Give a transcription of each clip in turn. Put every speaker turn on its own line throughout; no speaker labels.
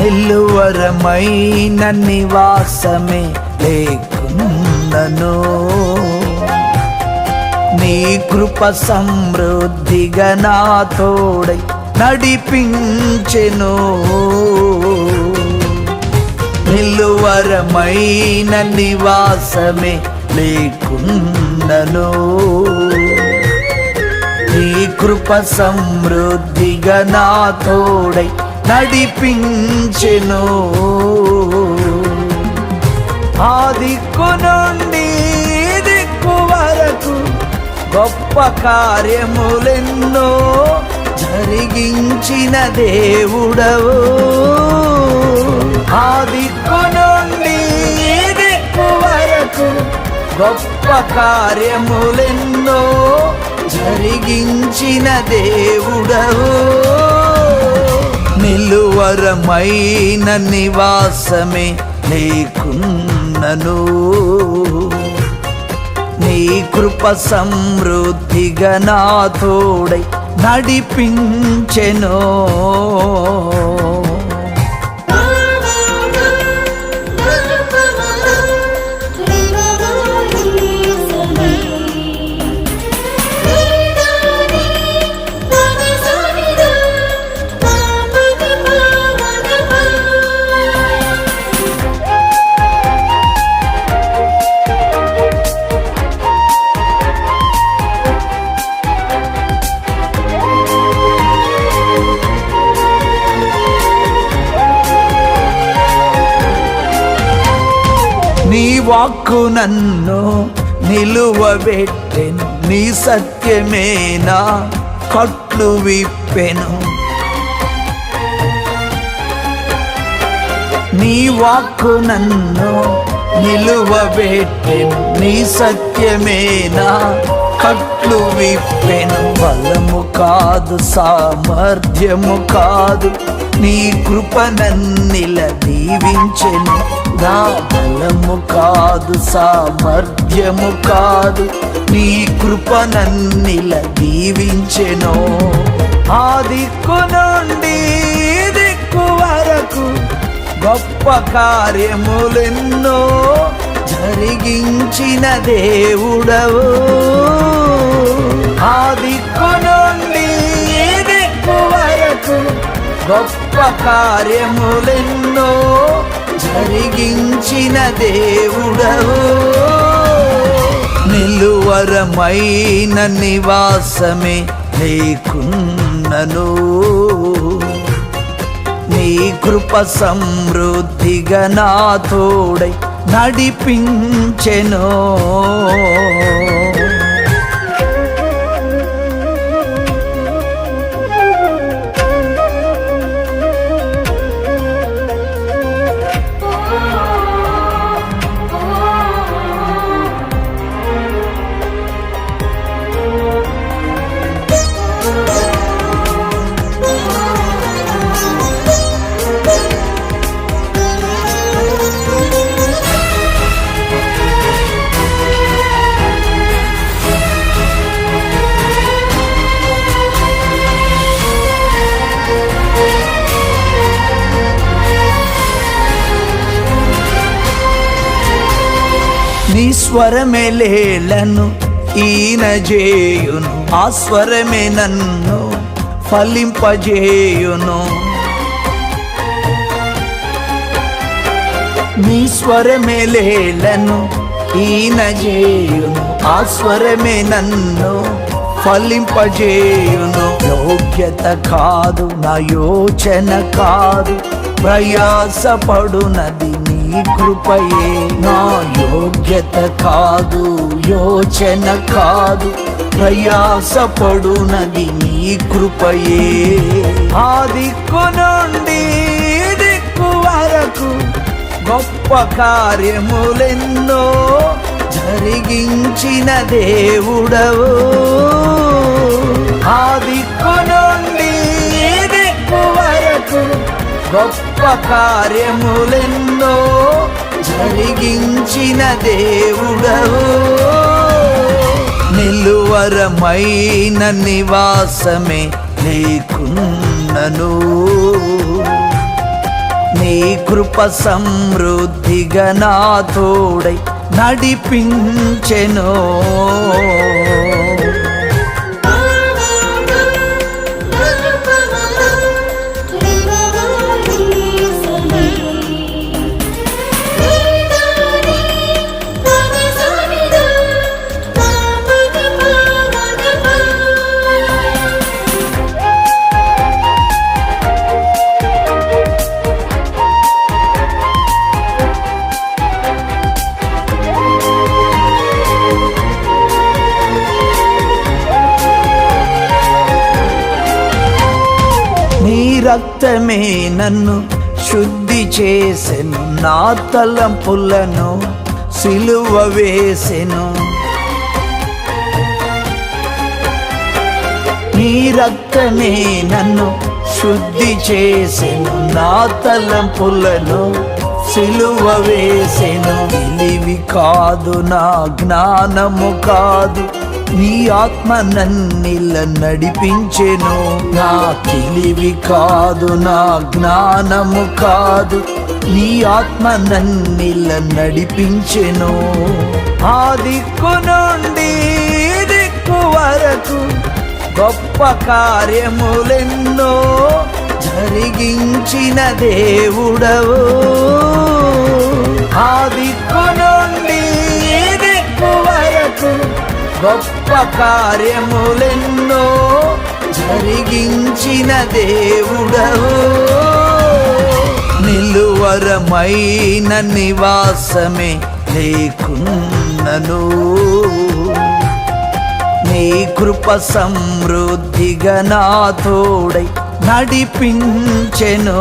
నిలువరమైన నివాసమే లేకున్నను. నీ కృప సమృద్ధిగా నా తోడై నడిపించెను. నిలువరమైన నివాసమే లేకున్నను. నీ కృప సమృద్ధిగా నా తోడై నడిపించెను. ఆ దిక్కు నుండి దిక్కు వరకు గొప్ప కార్యములెన్నో జరిగించిన దేవుడవు. ఆ దిక్కు నుండి దిక్కు వరకు గొప్ప కార్యములెన్నో జరిగించిన దేవుడవు. నిలువరమైన నివాసమే నీకున్నను. నీ కృప సమృద్ధిగా నా తోడై నడిపించెను. వాక్కు నన్ను నిలువబెట్టెను. నీ సత్యమేనా? కట్లు విప్పెను. నీ వాక్కు నన్ను నిలువబెట్టెను. నీ సత్యమేనా? కట్లు విప్పెను. బలము కాదు సామర్థ్యము కాదు. నీ కృప నన్నిల దీవించెను. నా బలము కాదు సామర్థ్యము కాదు. నీ కృప నన్నిల దీవించెను. ఆ దిక్కు నుండి దిక్కు వరకు గొప్ప కార్యములెన్నో జరిగించిన దేవుడవు. ఆ దిక్కు నుండి దిక్కు వరకు గొప్ప కార్యములెన్నో కరిగించిన దేవుడవు. నిలువరమైన నివాసమే లేకున్నను. నీ కృప సమృద్ధిగా నా తోడై నీ స్వరమే లేలను ఈన చేయును ఆ స్వరమే నన్ను ఫలింపజేయును. నీ స్వరమే లేలను ఈన చేయును ఆ స్వరమే నన్ను ఫలింపజేయును. యోగ్యత కాదు నా యోచన కాదు ప్రయాసపడునది నీ కృపయే నా యోగ్యత కాదు యోచన కాదు ప్రయాసపడునది నీ కృపయే. ఆ దిక్కు నుండి దిక్కు వరకు గొప్ప కార్యములెన్నో జరిగించిన దేవుడవు. ఆ దిక్కు నుండి దిక్కు వరకు గొప్ప కార్యములెన్నో జరిగించిన దేవుడవు. నిలువరమైన నివాసమే లేకున్నను. నీ కృప సమృద్ధిగా నా తోడై నడిపించెను. రక్తమే నన్ను శుద్ధి చేసెను. నా తలంపులను సిలువ వేసెను. నీ రక్తమే నన్ను శుద్ధి చేసెను. నా తలంపులను సిలువ వేసెను. తెలివి కాదు నా జ్ఞానము కాదు. నీ ఆత్మ నన్నిల నడిపించెను. నా తెలివి కాదు నా జ్ఞానము కాదు. నీ ఆత్మ నన్నిల నడిపించెను. ఆ దిక్కు నుండి దిక్కు వరకు గొప్ప కార్యములెన్నో జరిగించిన దేవుడవు. ఆ దిక్కు నుండి దిక్కు వరకు గొప్ప కార్యములెన్నో జరిగించిన దేవుడవు. నిలువరమైన నివాసమే లేకున్నను. నీ కృప సమృద్ధిగా నా తోడై నడిపించెను.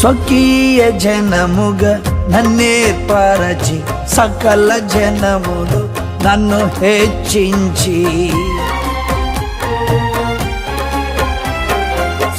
స్వకీయ జనముగా నన్నేర్పరచి సకల జనములు నన్ను హెచ్చించి.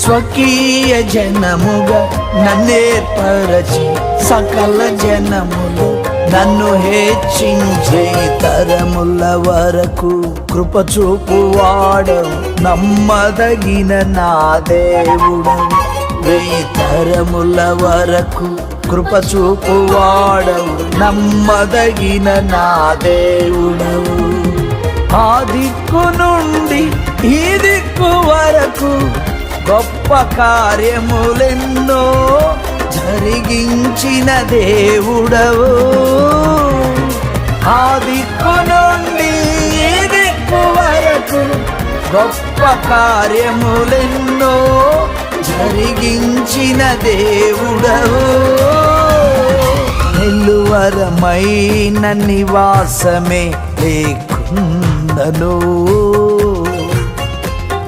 స్వకీయ జనముగా నన్నేర్పరచి సకల జనములు నన్ను హెచ్చించే తరముల వరకు కృప చూపువాడవు నమ్మదగిన నా దేవుడవు వెయ్యి తరముల వరకు కృప చూపువాడవు నమ్మదగిన నా దేవుడవు. ఆ దిక్కు నుండి ఈ దిక్కు వరకు గొప్ప కార్యములెన్నో జరిగించిన దేవుడవు. ఆ దిక్కు నుండి ఈ దిక్కు వరకు గొప్ప కార్యములెన్నో కరిగించిన దేవుడవు. నిలువరమైన నివాసమే లేకుందను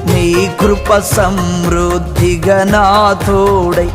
నీ కృప సమృద్ధిగా నా తోడై